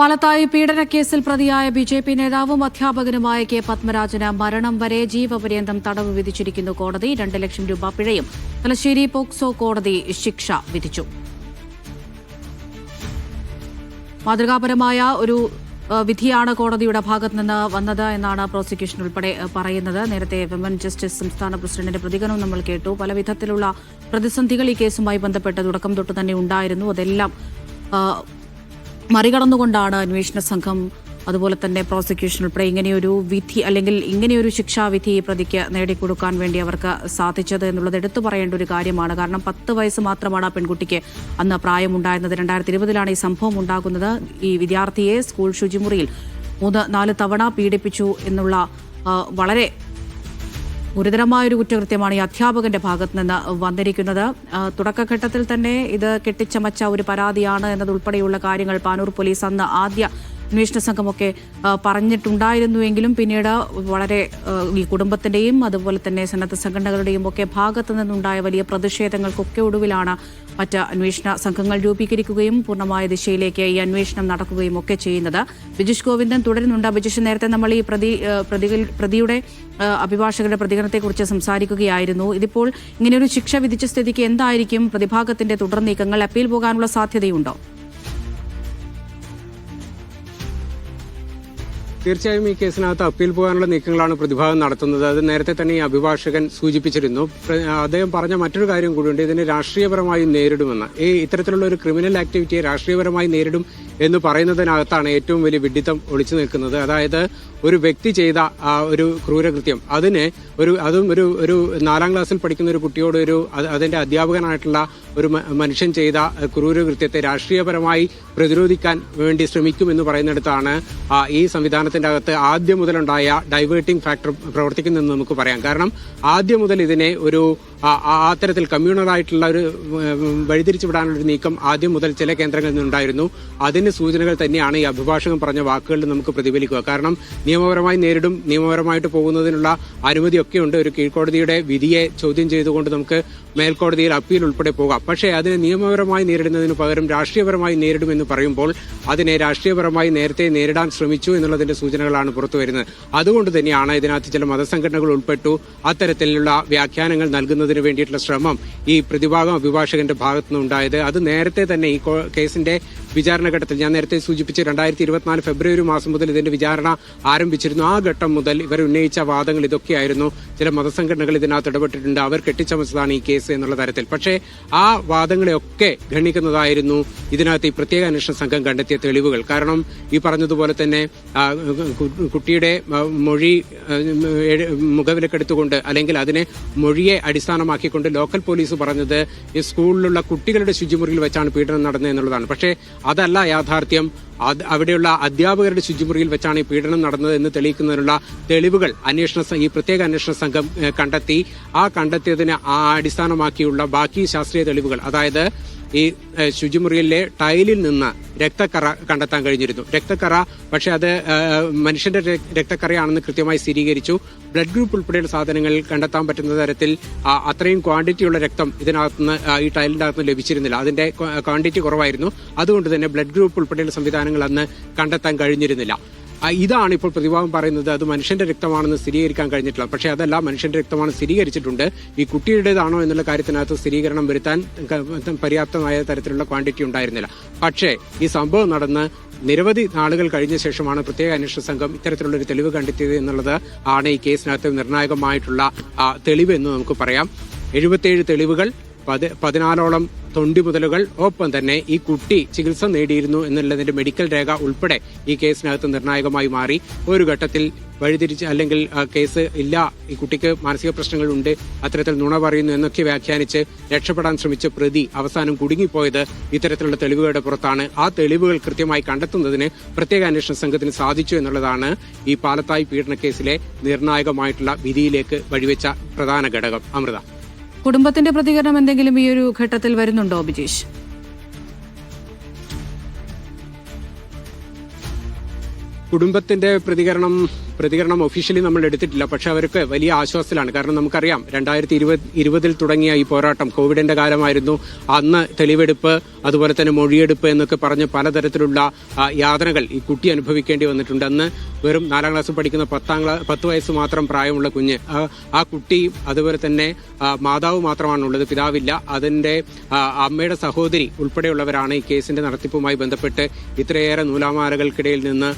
പാലത്തായി പീഡനക്കേസിൽ പ്രതിയായ B J P നേതാവും അധ്യാപകനുമായ K Padmarajan മരണം വരെ ജീവപര്യന്തം തടവ് വിധിച്ചിരിക്കുന്നു കോടതി. രണ്ട് ലക്ഷം രൂപ പിഴയും. തലശ്ശേരി പോക്സോ കോടതി ശിക്ഷ വിധിച്ചു. മാതൃകാപരമായ ഒരു വിധിയാണ് കോടതിയുടെ ഭാഗത്തു നിന്ന് വന്നത് എന്നാണ് പ്രോസിക്യൂഷൻ ഉൾപ്പെടെ പറയുന്നത്. നേരത്തെ വിമൻ ജസ്റ്റിസ് സംസ്ഥാന പ്രസിഡന്റിന്റെ പ്രതികരണം നമ്മൾ കേട്ടു. പല വിധത്തിലുള്ള പ്രതിസന്ധികൾ ഈ കേസുമായി ബന്ധപ്പെട്ട് തുടക്കം തൊട്ട് തന്നെ ഉണ്ടായിരുന്നു. അതെല്ലാം മറികടന്നുകൊണ്ടാണ് അന്വേഷണ സംഘം അതുപോലെ തന്നെ പ്രോസിക്യൂഷൻ ഉൾപ്പെടെ ഇങ്ങനെയൊരു വിധി അല്ലെങ്കിൽ ഇങ്ങനെയൊരു ശിക്ഷാവിധി പ്രതിക്ക് നേടിക്കൊടുക്കാൻ വേണ്ടി അവർക്ക് സാധിച്ചത് എന്നുള്ളത് എടുത്തു പറയേണ്ട ഒരു കാര്യമാണ്. കാരണം പത്ത് വയസ്സ് മാത്രമാണ് ആ പെൺകുട്ടിക്ക് അന്ന് പ്രായമുണ്ടായിരുന്നത്. രണ്ടായിരത്തി ഇരുപതിലാണ് ഈ സംഭവം ഉണ്ടാകുന്നത്. ഈ വിദ്യാർത്ഥിയെ സ്കൂൾ ശുചിമുറിയിൽ മൂന്ന് നാല് തവണ പീഡിപ്പിച്ചു എന്നുള്ള വളരെ ഗുരുതരമായൊരു കുറ്റകൃത്യമാണ് ഈ അധ്യാപകന്റെ ഭാഗത്ത് നിന്ന് വന്നിരിക്കുന്നത് തുടക്കഘട്ടത്തിൽ തന്നെ ഇത് കെട്ടിച്ചമച്ച ഒരു പരാതിയാണ് എന്നതുൾപ്പെടെയുള്ള കാര്യങ്ങൾ പാനൂർ പോലീസ് അന്ന് ആദ്യ അന്വേഷണ സംഘമൊക്കെ പറഞ്ഞിട്ടുണ്ടായിരുന്നു പറഞ്ഞിട്ടുണ്ടായിരുന്നുവെങ്കിലും പിന്നീട് വളരെ ഈ കുടുംബത്തിന്റെയും അതുപോലെ തന്നെ സന്നദ്ധ സംഘടനകളുടെയും ഒക്കെ ഭാഗത്തു നിന്നുണ്ടായ വലിയ പ്രതിഷേധങ്ങൾക്കൊക്കെ ഒടുവിലാണ് മറ്റ് അന്വേഷണ സംഘങ്ങൾ രൂപീകരിക്കുകയും പൂർണമായ ദിശയിലേക്ക് ഈ അന്വേഷണം നടക്കുകയും ഒക്കെ ചെയ്യുന്നത്. ബിജുഷ് ഗോവിന്ദൻ തുടരുന്നുണ്ട്. ബിജുഷ് നേരത്തെ നമ്മൾ ഈ പ്രതി പ്രതികൾ- പ്രതിയുടെ അഭിഭാഷകരുടെ പ്രതികരണത്തെക്കുറിച്ച് സംസാരിക്കുകയായിരുന്നു. ഇതിപ്പോൾ ഇങ്ങനെയൊരു ശിക്ഷ വിധിച്ച സ്ഥിതിക്ക് എന്തായിരിക്കും പ്രതിഭാഗത്തിന്റെ തുടർ നീക്കങ്ങൾ? അപ്പീൽ പോകാനുള്ള സാധ്യതയുണ്ടോ? തീർച്ചയായും ഈ കേസിനകത്ത് അപ്പീൽ പോകാനുള്ള നീക്കങ്ങളാണ് പ്രതിഭാഗം നടത്തുന്നത്. അത് നേരത്തെ തന്നെ ഈ അഭിഭാഷകൻ സൂചിപ്പിച്ചിരുന്നു. അദ്ദേഹം പറഞ്ഞ മറ്റൊരു കാര്യം കൂടിയുണ്ട്. ഇതിനെ രാഷ്ട്രീയപരമായി നേരിടുമെന്ന്. ഈ ഇത്തരത്തിലുള്ള ഒരു ക്രിമിനൽ ആക്ടിവിറ്റിയെ രാഷ്ട്രീയപരമായി നേരിടും എന്ന് പറയുന്നതിനകത്താണ് ഏറ്റവും വലിയ വിഡിത്തം ഒളിച്ചു നിൽക്കുന്നത്. അതായത് ഒരു വ്യക്തി ചെയ്ത ആ ഒരു ക്രൂരകൃത്യം. അതിന് ഒരു അതും ഒരു ഒരു നാലാം ക്ലാസ്സിൽ പഠിക്കുന്ന ഒരു കുട്ടിയോട് ഒരു അത് അതിന്റെ അധ്യാപകനായിട്ടുള്ള ഒരു മനുഷ്യൻ ചെയ്ത ക്രൂരകൃത്യത്തെ രാഷ്ട്രീയപരമായി പ്രതിരോധിക്കാൻ വേണ്ടി ശ്രമിക്കുമെന്ന് പറയുന്നിടത്താണ് ഈ സംവിധാനത്തിന്റെ അകത്ത് ആദ്യം മുതലുണ്ടായ ഡൈവേർട്ടിംഗ് ഫാക്ടർ പ്രവർത്തിക്കുന്നതെന്ന് നമുക്ക് പറയാം. കാരണം ആദ്യം മുതൽ ഇതിനെ ഒരു അത്തരത്തിൽ കമ്മ്യൂണറായിട്ടുള്ള ഒരു വഴിതിരിച്ചു വിടാനുള്ള ഒരു നീക്കം ആദ്യം മുതൽ ചില കേന്ദ്രങ്ങളിൽ നിന്നുണ്ടായിരുന്നു. അതിന് സൂചനകൾ തന്നെയാണ് ഈ അഭിഭാഷകൻ പറഞ്ഞ വാക്കുകളിൽ നമുക്ക് പ്രതിഫലിക്കുക. കാരണം നിയമപരമായി നേരിടും നിയമപരമായിട്ട് പോകുന്നതിനുള്ള അനുമതിയൊക്കെ ഉണ്ട്. ഒരു കീഴ്ക്കോടതിയുടെ വിധിയെ ചോദ്യം ചെയ്തുകൊണ്ട് നമുക്ക് മേൽക്കോടതിയിൽ അപ്പീൽ ഉൾപ്പെടെ പോകാം. പക്ഷേ അതിനെ നിയമപരമായി നേരിടുന്നതിന് പകരം രാഷ്ട്രീയപരമായി നേരിടുമെന്ന് പറയുമ്പോൾ അതിനെ രാഷ്ട്രീയപരമായി നേരത്തെ നേരിടാൻ ശ്രമിച്ചു എന്നുള്ളതിന്റെ സൂചനകളാണ് പുറത്തുവരുന്നത് അതുകൊണ്ട് തന്നെയാണ് ഇതിനകത്ത് ചില മതസംഘടനകൾ ഉൾപ്പെട്ടു. അത്തരത്തിലുള്ള വ്യാഖ്യാനങ്ങൾ നൽകുന്നതിന് വേണ്ടിയിട്ടുള്ള ശ്രമം ഈ പ്രതിഭാഗം അഭിഭാഷകന്റെ ഭാഗത്തുനിന്നുണ്ടായത്. അത് നേരത്തെ തന്നെ ഈ കേസിന്റെ വിചാരണ ഘട്ടത്തിൽ ഞാൻ നേരത്തെ സൂചിപ്പിച്ച് രണ്ടായിരത്തി ഇരുപത്തിനാല് ഫെബ്രുവരി മാസം മുതൽ ഇതിന്റെ വിചാരണ ആരംഭിച്ചിരുന്നു. ആ ഘട്ടം മുതൽ ഇവർ ഉന്നയിച്ച വാദങ്ങൾ ഇതൊക്കെയായിരുന്നു. ചില മതസംഘടനകൾ ഇതിനകത്ത് ഇടപെട്ടിട്ടുണ്ട്. അവർ കെട്ടിച്ചമച്ചതാണ് ഈ കേസ് എന്നുള്ള തരത്തിൽ. പക്ഷേ ആ വാദങ്ങളെയൊക്കെ ഗണിക്കുന്നതായിരുന്നു ഇതിനകത്ത് ഈ പ്രത്യേക അന്വേഷണ സംഘം കണ്ടെത്തിയ തെളിവുകൾ. കാരണം ഈ പറഞ്ഞതുപോലെ തന്നെ കുട്ടിയുടെ മൊഴി മുഖവിലക്കെടുത്തുകൊണ്ട് അല്ലെങ്കിൽ അതിനെ മൊഴിയെ അടിസ്ഥാനമാക്കിക്കൊണ്ട് ലോക്കൽ പോലീസ് പറഞ്ഞത് ഈ സ്കൂളിലുള്ള കുട്ടികളുടെ ശുചിമുറിയിൽ വെച്ചാണ് പീഡനം നടന്നത് എന്നുള്ളതാണ് പക്ഷേ അതല്ല യാഥാർത്ഥ്യം. അവിടെയുള്ള അധ്യാപകരുടെ ശുചിമുറിയിൽ വെച്ചാണ് ഈ പീഡനം നടന്നത് എന്ന് തെളിയിക്കുന്നതിനുള്ള തെളിവുകൾ അന്വേഷണ ഈ പ്രത്യേക അന്വേഷണ സംഘം കണ്ടെത്തി. ആ കണ്ടെത്തിയതിനെ അടിസ്ഥാനമാക്കിയുള്ള ബാക്കി ശാസ്ത്രീയ തെളിവുകൾ. അതായത് ഈ ശുചിമുറിയിലെ ടൈലിൽ നിന്ന് രക്തക്കറ കണ്ടെത്താൻ കഴിഞ്ഞിരുന്നു. രക്തക്കറ പക്ഷേ അത് മനുഷ്യന്റെ രക്തക്കറയാണെന്ന് കൃത്യമായി സ്ഥിരീകരിച്ചു. ബ്ലഡ് ഗ്രൂപ്പ് ഉൾപ്പെടെയുള്ള സാധനങ്ങൾ കണ്ടെത്താൻ പറ്റുന്ന തരത്തിൽ അത്രയും ക്വാണ്ടിറ്റിയുള്ള രക്തം ഇതിനകത്തുനിന്ന് ഈ ടൈലിന്റെ അകത്തുനിന്ന് ലഭിച്ചിരുന്നില്ല. അതിന്റെ ക്വാണ്ടിറ്റി കുറവായിരുന്നു. അതുകൊണ്ട് തന്നെ ബ്ലഡ് ഗ്രൂപ്പ് ഉൾപ്പെടെയുള്ള സംവിധാനങ്ങൾ അന്ന് കണ്ടെത്താൻ കഴിഞ്ഞിരുന്നില്ല. ഇതാണ് ഇപ്പോൾ പ്രതിഭാഗം പറയുന്നത്. അത് മനുഷ്യന്റെ രക്തമാണെന്ന് സ്ഥിരീകരിക്കാൻ കഴിഞ്ഞിട്ടില്ല. പക്ഷേ അതല്ല മനുഷ്യന്റെ രക്തമാണ് സ്ഥിരീകരിച്ചിട്ടുണ്ട്. ഈ കുട്ടിയുടേതാണോ എന്നുള്ള കാര്യത്തിനകത്ത് സ്ഥിരീകരണം വരുത്താൻ പര്യാപ്തമായ തരത്തിലുള്ള ക്വാണ്ടിറ്റി ഉണ്ടായിരുന്നില്ല. പക്ഷേ ഈ സംഭവം നടന്ന് നിരവധി നാളുകൾ കഴിഞ്ഞ ശേഷമാണ് പ്രത്യേക അന്വേഷണ സംഘം ഇത്തരത്തിലുള്ള ഒരു തെളിവ് കണ്ടെത്തിയത് എന്നുള്ളത് ആണ് ഈ കേസിനകത്ത് നിർണായകമായിട്ടുള്ള തെളിവ് എന്ന് നമുക്ക് പറയാം. എഴുപത്തിയേഴ് തെളിവുകൾ പതി- പതിനാലോളം തൊണ്ടി മുതലുകൾ ഒപ്പം തന്നെ ഈ കുട്ടി ചികിത്സ നേടിയിരുന്നു എന്നുള്ളതിന്റെ മെഡിക്കൽ രേഖ ഉൾപ്പെടെ ഈ കേസിനകത്ത് നിർണായകമായി മാറി. ഒരു ഘട്ടത്തിൽ വഴിതിരിച്ച് അല്ലെങ്കിൽ കേസ് ഇല്ല. ഈ കുട്ടിക്ക് മാനസിക പ്രശ്നങ്ങൾ ഉണ്ട് അത്തരത്തിൽ നുണ പറയുന്നു എന്നൊക്കെ വ്യാഖ്യാനിച്ച് രക്ഷപ്പെടാൻ ശ്രമിച്ച പ്രതി അവസാനം കുടുങ്ങിപ്പോയത് ഇത്തരത്തിലുള്ള തെളിവുകളുടെ പുറത്താണ്. ആ തെളിവുകൾ കൃത്യമായി കണ്ടെത്തുന്നതിന് പ്രത്യേക അന്വേഷണ സംഘത്തിന് സാധിച്ചു എന്നുള്ളതാണ് ഈ പാലത്തായി പീഡന കേസിലെ നിർണായകമായിട്ടുള്ള വിധിയിലേക്ക് വഴിവെച്ച പ്രധാന ഘടകം. അമൃത. കുടുംബത്തിന്റെ പ്രതികരണം എന്തെങ്കിലും ഈ ഒരു ഘട്ടത്തിൽ വരുന്നുണ്ടോ ബിജീഷ്? കുടുംബത്തിന്റെ പ്രതികരണം പ്രതികരണം ഒഫീഷ്യലി നമ്മൾ എടുത്തിട്ടില്ല. പക്ഷെ അവർക്ക് വലിയ ആശ്വാസത്തിലാണ്. കാരണം നമുക്കറിയാം രണ്ടായിരത്തി ഇരുപത് ഇരുപതിൽ തുടങ്ങിയ ഈ പോരാട്ടം കോവിഡിന്റെ കാലമായിരുന്നു. അന്ന് തെളിവെടുപ്പ് അതുപോലെ തന്നെ മൊഴിയെടുപ്പ് എന്നൊക്കെ പറഞ്ഞ് പലതരത്തിലുള്ള യാതനകൾ ഈ കുട്ടി അനുഭവിക്കേണ്ടി വന്നിട്ടുണ്ട്. അന്ന് വെറും നാലാം ക്ലാസ് പഠിക്കുന്ന പത്താം ക്ലാസ് പത്ത് വയസ്സ് മാത്രം പ്രായമുള്ള കുഞ്ഞ്. ആ- കുട്ടി അതുപോലെ തന്നെ മാതാവ് മാത്രമാണുള്ളത് പിതാവില്ല. അതിന്റെ അമ്മയുടെ സഹോദരി ഉൾപ്പെടെയുള്ളവരാണ് ഈ കേസിന്റെ നടത്തിപ്പുമായി ബന്ധപ്പെട്ട് ഇത്രയേറെ നൂലാമാലകൾക്കിടയിൽ നിന്ന്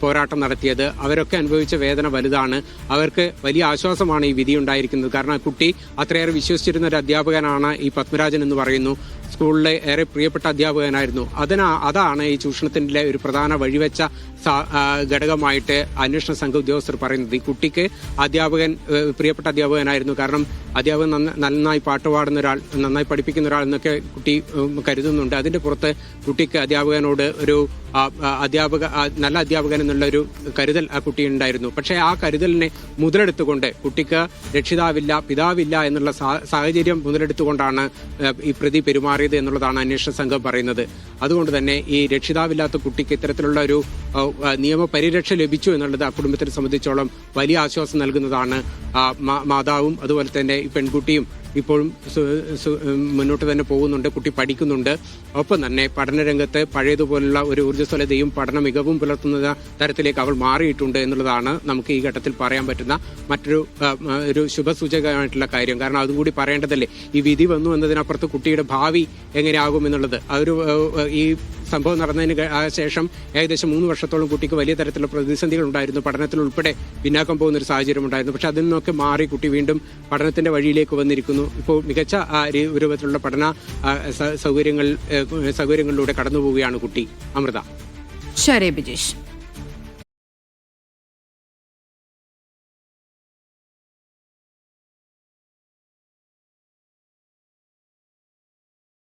പോരാട്ടം നടത്തിയത്. അവരൊക്കെ അനുഭവിച്ച വേദന വലുതാണ്. അവർക്ക് വലിയ ആശ്വാസമാണ് ഈ വിധി ഉണ്ടായിരിക്കുന്നത്. കാരണം കുട്ടി അത്രയേറെ വിശ്വസിച്ചിരുന്ന ഒരു അധ്യാപകനാണ് ഈ പത്മരാജൻ എന്ന് പറയുന്നു. സ്കൂളിലെ ഏറെ പ്രിയപ്പെട്ട അധ്യാപകനായിരുന്നു. അതിനാ അതാണ് ഈ ചൂഷണത്തിന്റെ ഒരു പ്രധാന വഴിവെച്ച ഘടകമായിട്ട് അന്വേഷണ സംഘ ഉദ്യോഗസ്ഥർ പറയുന്നത്. ഈ കുട്ടിക്ക് അധ്യാപകൻ പ്രിയപ്പെട്ട അധ്യാപകനായിരുന്നു. കാരണം അധ്യാപകൻ നന്നായി പാട്ട് പാടുന്ന ഒരാൾ നന്നായി പഠിപ്പിക്കുന്ന ഒരാൾ എന്നൊക്കെ കുട്ടി കരുതുന്നുണ്ട്. അതിന്റെ പുറത്ത് കുട്ടിക്ക് അധ്യാപകനോട് ഒരു അധ്യാപക നല്ല അധ്യാപകൻ എന്നുള്ള ഒരു കരുതൽ ആ കുട്ടി ഉണ്ടായിരുന്നു. പക്ഷേ ആ കരുതലിനെ മുതലെടുത്തുകൊണ്ട് കുട്ടിക്ക് രക്ഷിതാവില്ല പിതാവില്ല എന്നുള്ള സാഹചര്യം മുതലെടുത്തുകൊണ്ടാണ് ഈ പ്രതി പെരുമാറിയത് എന്നുള്ളതാണ് അന്വേഷണ സംഘം പറയുന്നത്. അതുകൊണ്ട് തന്നെ ഈ രക്ഷിതാവില്ലാത്ത കുട്ടിക്ക് ഇത്തരത്തിലുള്ള ഒരു നിയമപരിരക്ഷ ലഭിച്ചു എന്നുള്ളത് ആ കുടുംബത്തിനെ സംബന്ധിച്ചോളം വലിയ ആശ്വാസം നൽകുന്നതാണ് മാതാവും അതുപോലെ തന്നെ ഈ പെൺകുട്ടിയും ഇപ്പോഴും മുന്നോട്ട് തന്നെ പോകുന്നുണ്ട് കുട്ടി പഠിക്കുന്നുണ്ട്. ഒപ്പം തന്നെ പഠനരംഗത്ത് പഴയതുപോലുള്ള ഒരു ഊർജസ്വലതയും പഠന മികവും പുലർത്തുന്ന തരത്തിലേക്ക് അവൾ മാറിയിട്ടുണ്ട് എന്നുള്ളതാണ് നമുക്ക് ഈ ഘട്ടത്തിൽ പറയാൻ പറ്റുന്ന മറ്റൊരു ഒരു ശുഭസൂചകമായിട്ടുള്ള കാര്യം. കാരണം അതും കൂടി പറയേണ്ടതല്ലേ ഈ വിധി വന്നു എന്നതിനപ്പുറത്ത് കുട്ടിയുടെ ഭാവി എങ്ങനെയാകും എന്നുള്ളത്. അതൊരു ഈ സംഭവം നടന്നതിന് ശേഷം ഏകദേശം മൂന്ന് വർഷത്തോളം കുട്ടിക്ക് വലിയ തരത്തിലുള്ള പ്രതിസന്ധികൾ ഉണ്ടായിരുന്നു പഠനത്തിൽ ഉൾപ്പെടെ പിന്നാക്കം പോകുന്ന ഒരു സാഹചര്യം ഉണ്ടായിരുന്നു. പക്ഷെ അതിൽ നിന്നൊക്കെ മാറി കുട്ടി വീണ്ടും പഠനത്തിന്റെ വഴിയിലേക്ക് വന്നിരിക്കുന്നു. ഇപ്പോൾ മികച്ച രൂപത്തിലുള്ള പഠന സൗകര്യങ്ങൾ സൗകര്യങ്ങളിലൂടെ കടന്നു പോവുകയാണ് കുട്ടി. അമൃത. ശരി ബിജീഷ്.